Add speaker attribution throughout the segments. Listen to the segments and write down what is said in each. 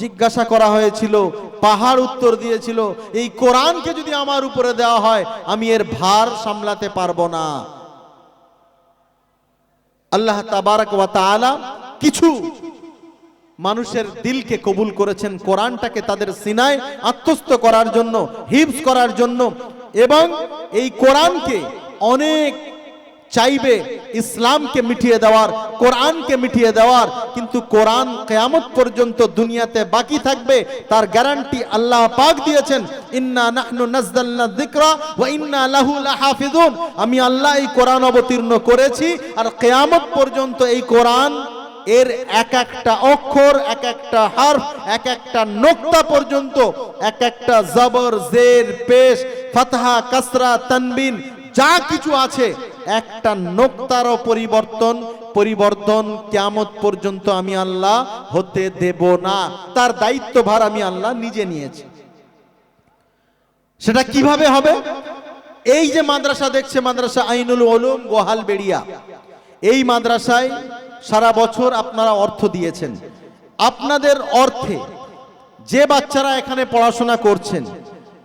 Speaker 1: জিজ্ঞাসা করা হয়েছিল, পাহাড় উত্তর দিয়েছিল, এই কোরআনকে যদি আমার উপরে দেওয়া হয়, আমি এর ভার সামলাতে পারব না। আল্লাহ তাবারক ওয়া কিছু মানুষের দিলকে কবুল করেছেন কোরআনটাকে তাদের সিনায় আত্মস্থ করার জন্য হিপস করার জন্য, এবং এই কোরআনকে অনেক চাইবে ইসলামকে মিটিয়ে দেওয়ার, কোরআনকে মিটিয়ে দেওয়ার, কিন্তু কোরআন কেয়ামত পর্যন্ত দুনিয়াতে বাকি থাকবে, তার গ্যারান্টি আল্লাহ পাক দিয়েছেন, ইন্না নাহনু নাযালনা যিকরা ওয়া ইন্না লাহু লাহাফিজুন আমি আল্লাহ এই কোরআন অবতীর্ণ করেছি, আর কেয়ামত পর্যন্ত এই কোরআন এর এক একটা অক্ষর, এক একটা হারফ, এক একটা নোক্তা পর্যন্ত, এক একটা জবর, জের, পেশ, ফাতহা, কাসরা, তানবিন, যা কিছু আছে একটা নোক্তারও পরিবর্তন পরিবর্তন কিয়ামত পর্যন্ত আমি আল্লাহ হতে দেব না। তার দায়িত্বভার আমি আল্লাহ নিজে নিয়েছি। সেটা কীভাবে হবে? এই যে মাদ্রাসা দেখছে, মাদ্রাসা আইনুল ওলুম গোহাল বেড়িয়া। এই মাদ্রাসায় সারা বছর আপনারা অর্থ দিয়েছেন। আপনাদের অর্থে যে বাচ্চারা এখানে পড়াশোনা করছেন,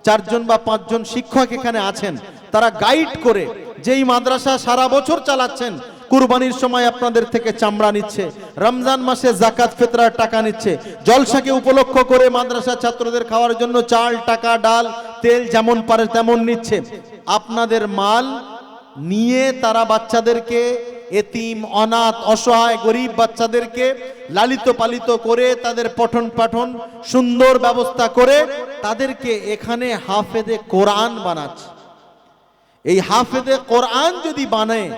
Speaker 1: চারজন বা পাঁচজন শিক্ষক এখানে আছেন, তারা গাইড করে যেই মাদ্রাসা সারা বছর চালাচ্ছেন, কুরবানির সময় আপনাদের থেকে চামড়া নিচ্ছে, রমজান মাসে জাকাত ফেতরার টাকা নিচ্ছে, জলসাকে উপলক্ষ করে মাদ্রাসা ছাত্রদের খাওয়ার জন্য চাল, টাকা, ডাল, তেল যেমন পারে তেমন নিচ্ছে। আপনাদের মাল নিয়ে তারা বাচ্চাদেরকে এতিম, অনাথ, অসহায়, গরিব বাচ্চাদেরকে লালিত পালিত করে তাদের পঠন পাঠন সুন্দর ব্যবস্থা করে তাদেরকে এখানে হাফেদে কোরআন বানাচ্ছে। এই হাফেদে কোরআন যদি বানায়,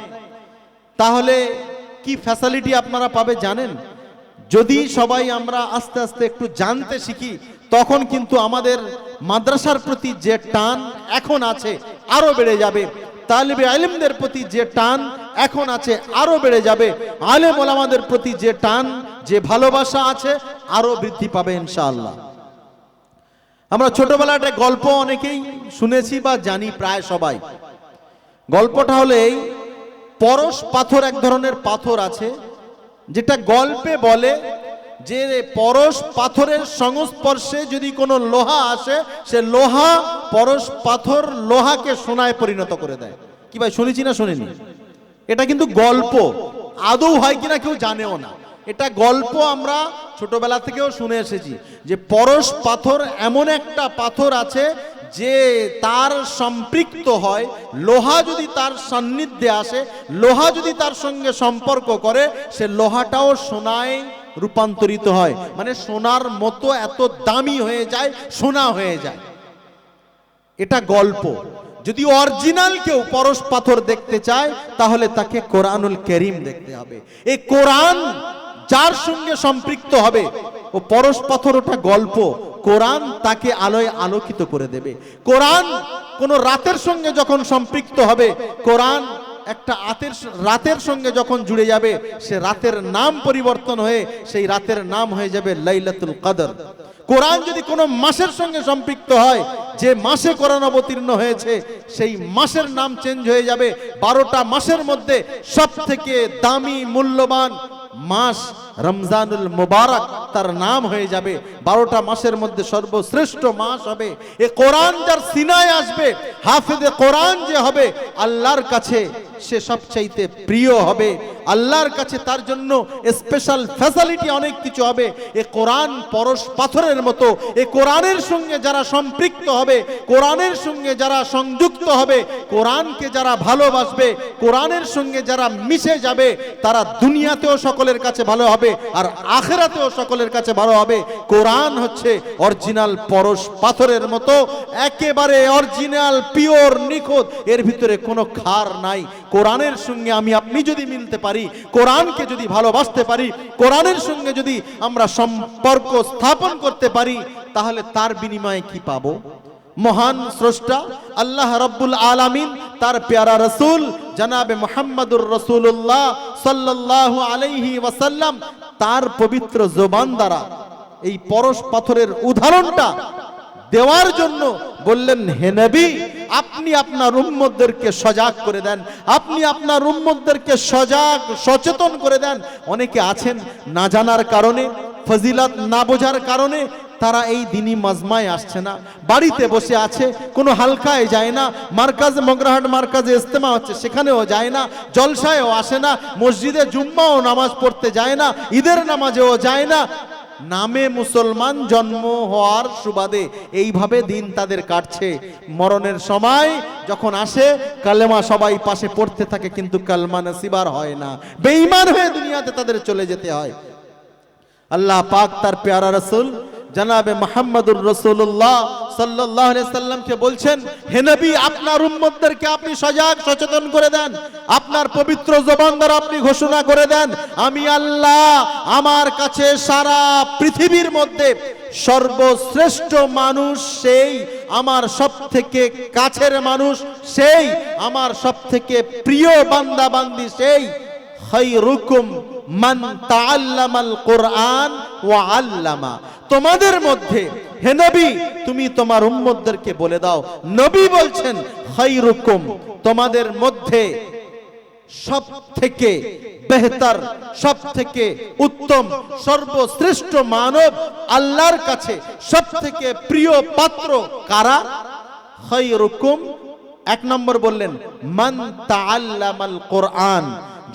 Speaker 1: তাহলে কি ফ্যাসিলিটি আপনারা পাবে জানেন? যদি সবাই আমরা আস্তে আস্তে একটু জানতে শিখি, তখন কিন্তু আমাদের মাদ্রাসার প্রতি যে টান এখন আছে আরও বেড়ে যাবে। তালিবে আলিমদের প্রতি যে টান এখন আছে আরও বেড়ে যাবে। আলেম ওলামাদের প্রতি যে টান, যে ভালোবাসা আছে, আরও বৃদ্ধি পাবে ইনশাআল্লাহ। আমরা ছোটবেলায় একটা গল্প অনেকেই শুনেছি বা জানি প্রায় সবাই। গল্পটা হলো এই, পরশ পাথর এক ধরনের পাথর আছে, যেটা গল্পে বলে যে পরশ পাথরের সংস্পর্শে যদি কোনো লোহা আসে, সে লোহা পরশ পাথর লোহাকে সোনায় পরিণত করে দেয়। কি ভাই, শুনেছি না শুনিনি? এটা কিন্তু গল্প। আদৌ হয় কিনা কেউ জানেও না। এটা গল্প আমরা ছোটবেলা থেকেও শুনে এসেছি যে পরশ পাথর এমন একটা পাথর আছে যে তার সম্পৃক্ত হয়, লোহা যদি তার সান্নিধ্যে আসে, লোহা যদি তার সঙ্গে সম্পর্ক করে, সে লোহাটাও সোনায় রূপান্তরিত হয়। মানে সোনার মতো এত দামি হয়ে যায়, সোনা হয়ে যায়। এটা গল্প। যদি অরিজিনাল কেউ পরশ পাথর দেখতে চায়, তাহলে তাকে কোরআনুল করিম দেখতে হবে। এই কোরআন যার সঙ্গে সম্পৃক্ত হবে ও পরশ পাথর ওটা গল্প কোরআন তাকে আলোয় আলোকিত করে দেবে। কোরআন কোন রাতের সঙ্গে যখন সম্পৃক্ত হবে, কোরআন একটা আতের রাতের সঙ্গে যখন জুড়ে যাবে, সে রাতের নাম পরিবর্তন হয়ে সেই রাতের নাম হয়ে যাবে লাইলাতুল কাদর। কোরআন যদি কোনো মাসের সঙ্গে সম্পৃক্ত হয়, যে মাসে কোরআন অবতীর্ণ হয়েছে, সেই মাসের নাম চেঞ্জ হয়ে যাবে। বারোটা মাসের মধ্যে সব থেকে দামি, মূল্যবান মাস রমজানুল মুবারক তার নাম হয়ে যাবে। বারোটা মাসের মধ্যে সর্বশ্রেষ্ঠ মাস হবে। এ কোরআন যার সিনায় আসবে হাফেদে কোরআন যে হবে, আল্লাহর কাছে সে সবচাইতে প্রিয় হবে। আল্লাহর কাছে তার জন্য স্পেশাল ফ্যাসিলিটি অনেক কিছু হবে। এ কোরআন পরশ পাথরের মতো। এ কোরআনের সঙ্গে যারা সম্পৃক্ত হবে, কোরআনের সঙ্গে যারা সংযুক্ত হবে, কোরআনকে যারা ভালোবাসবে, কোরআনের সঙ্গে যারা মিশে যাবে, তারা দুনিয়াতেও সকলের কাছে ভালো হবে আর আখেরাতেও সকলের কাছে ভালো হবে। কোরআন হচ্ছে অরিজিনাল পরশ পাথরের মতো। একেবারে অরিজিনাল পিওর নিখুঁত। এর ভিতরে কোনো খার নাই। কোরআনের সঙ্গে আমি আপনি যদি মিলতে পারি, কোরআনকে যদি ভালোবাসতে পারি, কোরআনের সঙ্গে যদি আমরা সম্পর্ক স্থাপন করতে পারি, তাহলে তার বিনিময়ে কি পাবো? মহান স্রষ্টা, আল্লাহ রব্বুল আলামিন, তার পেয়ারা রসুল, জানাবে মোহাম্মদুর রসুল্লাহ সাল্লাল্লাহু আলাইহি ওয়াসাল্লাম, তার পবিত্র জোবান দ্বারা এই পরশ পাথরের উদাহরণটা দেওয়ার জন্য বললেন, হে নবী, আপনি আপনার উম্মতদেরকে সজাগ করে দেন। আপনি আপনার উম্মতদেরকে সজাগ, সচেতন করে দেন। অনেকে আছেন না জানার কারণে, ফজিলত না বোঝার কারণে তারা এই দিনই মাজমায় আসছে না। বাড়িতে বসে আছে, কোনো হালকায় যায় না। মার্কাজ মগরাহাট মার্কাজে ইস্তেমা হচ্ছে, সেখানেও যায় না। জলসায়ও আসে না। মসজিদে জুম্মাও নামাজ পড়তে যায় না। ঈদের নামাজেও যায় না। নামে মুসলমান জন্ম হওয়ার সুবাদে এইভাবে দিন তাদের কাটছে। মরণের সময় যখন আসে, কালেমা সবাই পাশে পড়তে থাকে, কিন্তু কালমা নাসিবার হয় না। বেঈমান হয়ে দুনিয়াতে তাদের চলে যেতে হয়। আল্লাহ পাক তার পেয়ারা রসুল জানাবে মোহাম্মদুর রসুল্লাহ সাল্লাহ সাল্লামকে বলছেন, হে নবী, আপনার উম্মতদেরকে আপনি সজাগ, সচেতন করে দেন। আপনার পবিত্র জবান দ্বারা আপনি ঘোষণা করে দেন, আমি আল্লাহ আমার কাছে সারা পৃথিবীর মধ্যে সর্বশ্রেষ্ঠ মানুষ সেই, আমার সব থেকে কাছের মানুষ সেই, আমার সব থেকে প্রিয় বান্দা বান্দি সেই। খায়রুকুম মান তাআল্লামাল কোরআন ওয়া আল্লামা। তোমাদের মধ্যে। হে নবী, তুমি তোমার উম্মতদেরকে বলে দাও। নবী বলছেন, খায়রুকুম, তোমাদের মধ্যে সব থেকে বেহতার সব থেকে উত্তম, সর্বশ্রেষ্ঠ মানব আল্লাহর কাছে সব থেকে প্রিয় পাত্র কারা? খায়রুকুম, এক নম্বর বললেন, মান তাআল্লামাল কোরআন,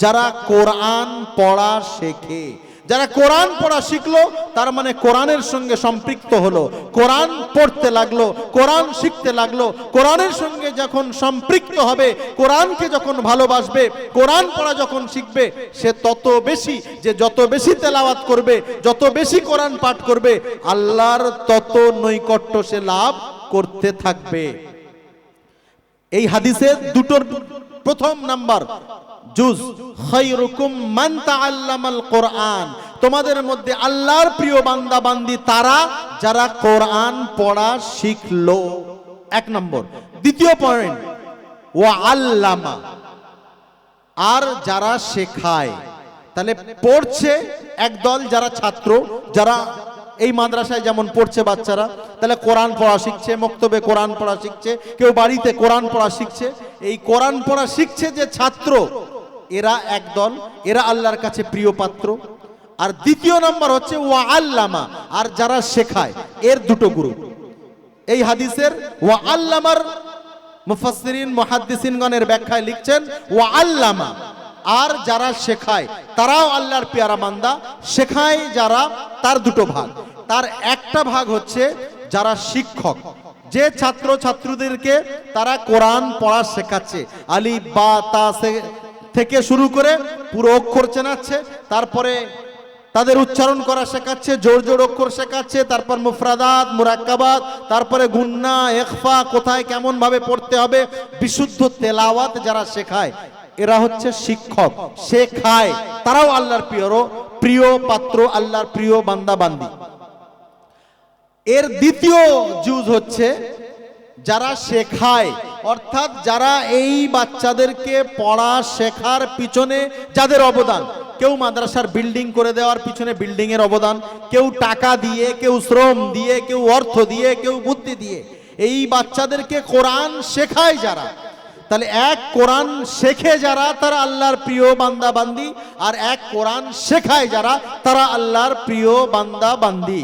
Speaker 1: যারা কোরআন পড়া শেখে। যারা কোরআন পড়া শিখলো, তার মানে কোরআনের সঙ্গে সম্পৃক্ত হলো। কোরআন পড়তে লাগল, কোরআন শিখতে লাগল। কোরআনের সঙ্গে যখন সম্পৃক্ত হবে, কোরআনকে যখন ভালোবাসবে, কোরআন পড়া যখন শিখবে, সে তত বেশি, যে যত বেশি তেলাওয়াত করবে, যত বেশি কোরআন পাঠ করবে, আল্লাহর তত নৈকট্য সে লাভ করতে থাকবে। এই হাদিসে দুটোর প্রথম নাম্বার জুজ। খায়রুকুম মান তাআল্লামাল কোরআন। তোমাদের মধ্যে আল্লাহর প্রিয় বান্দা, বান্দি তারা, যারা কোরআন পড়া শিখলো। এক নম্বর। দ্বিতীয় পয়েন্ট, ওয়া আল্লামা। আর যারা শেখায়, তাহলে পড়ছে একদল যারা ছাত্র, যারা এই মাদ্রাসায় যেমন পড়ছে বাচ্চারা, তাহলে কোরআন পড়া শিখছে, মক্তবে কোরআন পড়া শিখছে, কেউ বাড়িতে কোরআন পড়া শিখছে। এই কোরআন পড়া শিখছে যে ছাত্র এরা একদল, এরা আল্লাহর কাছে প্রিয় পাত্র। আর দ্বিতীয় নম্বর হচ্ছে ওয়া আল্লামা আর যারা শেখায়, এর দুটো গ্রুপ এই হাদিসের ওয়া আল্লামার মুফাসসিরিন, মুহাদ্দিসিনগণের ব্যাখ্যায় লিখছেন ওয়া আল্লামা আর যারা শেখায়, তারাও আল্লাহর পেয়ারা বান্দা। শেখায় যারা, তার দুটো ভাগ। তার একটা ভাগ হচ্ছে যারা শিক্ষক। যে ছাত্র ছাত্রীদেরকে তারা কোরআন পড়া শেখাচ্ছে। আলি বা, তা থেকে শুরু করে পুরো অক্ষর চেনাচ্ছে, তারপরে তাদের উচ্চারণ করা শেখাচ্ছে, জোর জোর অক্ষর শেখাচ্ছে, তারপর মুফরাদাত, মুরাক্কাবাত, তারপরে গুন্না, ইখফা, কোথায় কেমন ভাবে পড়তে হবে, বিশুদ্ধ তেলাওয়াত যারা শেখায়, এরা হচ্ছে শিক্ষক, শেখায়। তারাও আল্লাহর প্রিয় প্রিয় পাত্র, আল্লাহর প্রিয় বান্দা বান্দি এর দ্বিতীয় জুজ হচ্ছে যারা শেখায়। অর্থাৎ যারা এই বাচ্চাদেরকে পড়া শেখার পিছনে যাদের অবদান, কেউ মাদ্রাসার বিল্ডিং করে দেওয়ার পিছনে বিল্ডিং এর অবদান, কেউ টাকা দিয়ে, কেউ শ্রম দিয়ে, কেউ অর্থ দিয়ে, কেউ বুদ্ধি দিয়ে, এই বাচ্চাদেরকে কোরআন শেখায় যারা, তাহলে এক কোরআন শেখে যারা, তারা আল্লাহর প্রিয় বান্দা বান্দি আর এক কোরআন শেখায় যারা, তারা আল্লাহর প্রিয় বান্দা বান্দি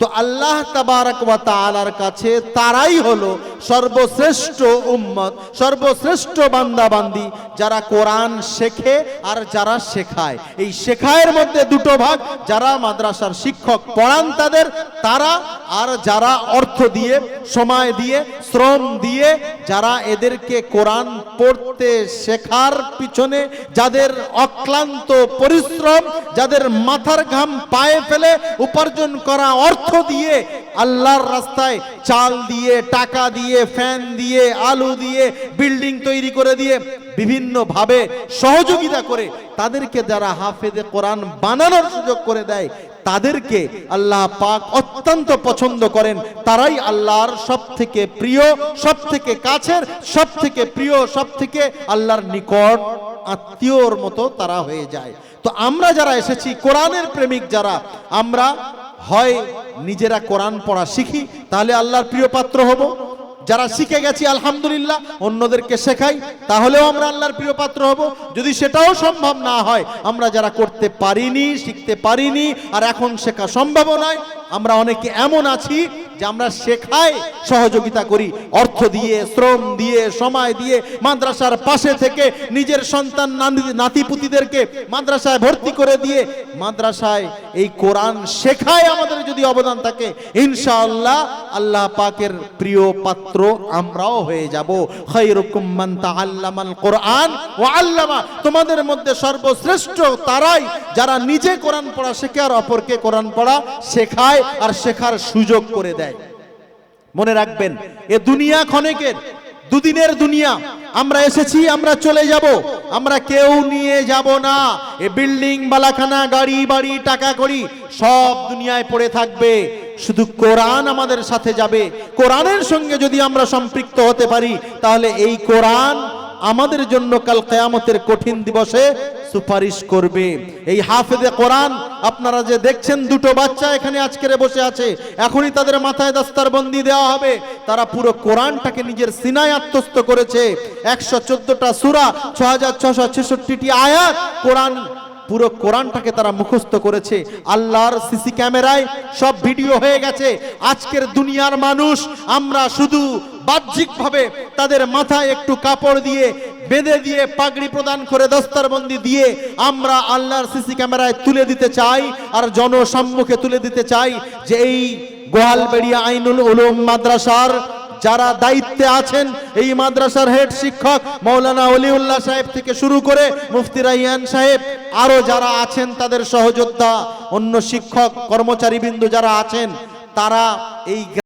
Speaker 1: তো আল্লাহ তাবারক ওয়া তাআলার কাছে তারাই হলো সর্বশ্রেষ্ঠ উম্মত, সর্বশ্রেষ্ঠ বান্দা বান্দি যারা কোরআন শেখে আর যারা শেখায়। এই শেখায়ের মধ্যে দুটো ভাগ, যারা মাদ্রাসার শিক্ষক পড়ান তাদের, তারা আর যারা অর্থ দিয়ে, সময় দিয়ে, শ্রম দিয়ে, যারা এদেরকে কোরআন পড়তে শেখার পিছনে যাদের অক্লান্ত পরিশ্রম, যাদের মাথার ঘাম পায়ে ফেলে উপার্জন করা অর্থ দিয়ে আল্লাহর রাস্তায় চাল দিয়ে, টাকা দিয়ে, ফ্যান দিয়ে, আলু দিয়ে, বিল্ডিং তৈরি করে দিয়ে বিভিন্ন ভাবে সহযোগিতা করে তাদেরকে যারা হাফেজে কোরআন বানানোর সুযোগ করে দেয়, তাদেরকে আল্লাহ পাক অত্যন্ত পছন্দ করেন। তারাই আল্লাহর সব থেকে প্রিয় সব থেকে কাছের সব থেকে প্রিয় সব থেকে আল্লাহর নিকট আত্মীয়র মতো তারা হয়ে যায়। তো আমরা যারা এসেছি, কোরআনের প্রেমিক যারা, আমরা হয় নিজেরা কোরআন পড়া শিখি, তাহলে আল্লাহর প্রিয় পাত্র হব। যারা শিখে গেছি, আলহামদুলিল্লাহ, অন্যদেরকে শেখাই, তাহলেও আমরা আল্লাহর প্রিয় পাত্র হব। যদি সেটাও সম্ভব না হয়, আমরা যারা করতে পারিনি, শিখতে পারিনি, আর এখন শেখা সম্ভব নয়, আমরা অনেকে এমন আছি যে আমরা শেখায় সহযোগিতা করি। অর্থ দিয়ে, শ্রম দিয়ে, সময় দিয়ে মাদ্রাসার পাশে থেকে নিজের সন্তান নাতিপুতিদেরকে মাদ্রাসায় ভর্তি করে দিয়ে মাদ্রাসায় এই কোরআন শেখায় আমাদের যদি অবদান থাকে, ইনশাআল্লাহ আল্লাহ পাকের প্রিয় পাত্র আমরাও হয়ে যাব। তাআল্লামাল কোরআন ওয়া আল্লামা। তোমাদের মধ্যে সর্বশ্রেষ্ঠ তারাই যারা নিজে কোরআন পড়া শেখে আর অপরকে কোরআন পড়া শেখায় আর শেখার সুযোগ করে দেয়। মনে রাখবেন, এ দুনিয়া ক্ষণেকের, দুদিনের দুনিয়া। আমরা এসেছি, আমরা চলে যাব, আমরা কেউ নিয়ে যাব না। এ বিল্ডিং, বালাখানা, গাড়ি, বাড়ি, টাকা করি সব দুনিয়ায় পড়ে থাকবে। শুধু কোরআন আমাদের সাথে যাবে। কোরআনের সঙ্গে যদি আমরা সম্পৃক্ত হতে পারি, তাহলে এই কোরআন আমাদের জন্য কাল কেয়ামতের কঠিন দিবসে সুপারিশ করবে। এই হাফেজে কোরআন, আপনারা যে দেখছেন, দুটো বাচ্চা এখানে আজকের বসে আছে। এখনই তাদের মাথায় দাস্তার বন্দি দেওয়া হবে। তারা পুরো কোরআনটাকে নিজের সিনায় আত্মস্থ করেছে। একশো চোদ্দটা সুরা ছ হাজার ছশো ছেষট্টিটি আয়াত কোরআন, পুরো কোরআনটাকে তারা মুখস্থ করেছে। আল্লাহর সিসি ক্যামেরায় সব ভিডিও হয়ে গেছে। আজকের দুনিয়ার মানুষ, আমরা শুধু বাহ্যিকভাবে তাদের মাথায় একটু কাপড় দিয়ে বেঁধে দিয়ে পাগড়ি প্রদান করে দস্তারবন্দি দিয়ে আমরা আল্লাহর সিসি ক্যামেরায় তুলে দিতে চাই আর জনসম্মুখে তুলে দিতে চাই যে এই গোয়ালবেড়িয়া আইনুল উলুম মাদ্রাসার যারা দায়িত্বে আছেন, এই মাদ্রাসার হেড শিক্ষক মৌলানা অলিউল্লাহ সাহেব থেকে শুরু করে মুফতি রাইয়ান সাহেব, আরও যারা আছেন তাদের সহযোদ্ধা, অন্য শিক্ষক কর্মচারী বিন্দু যারা আছেন, তারা এই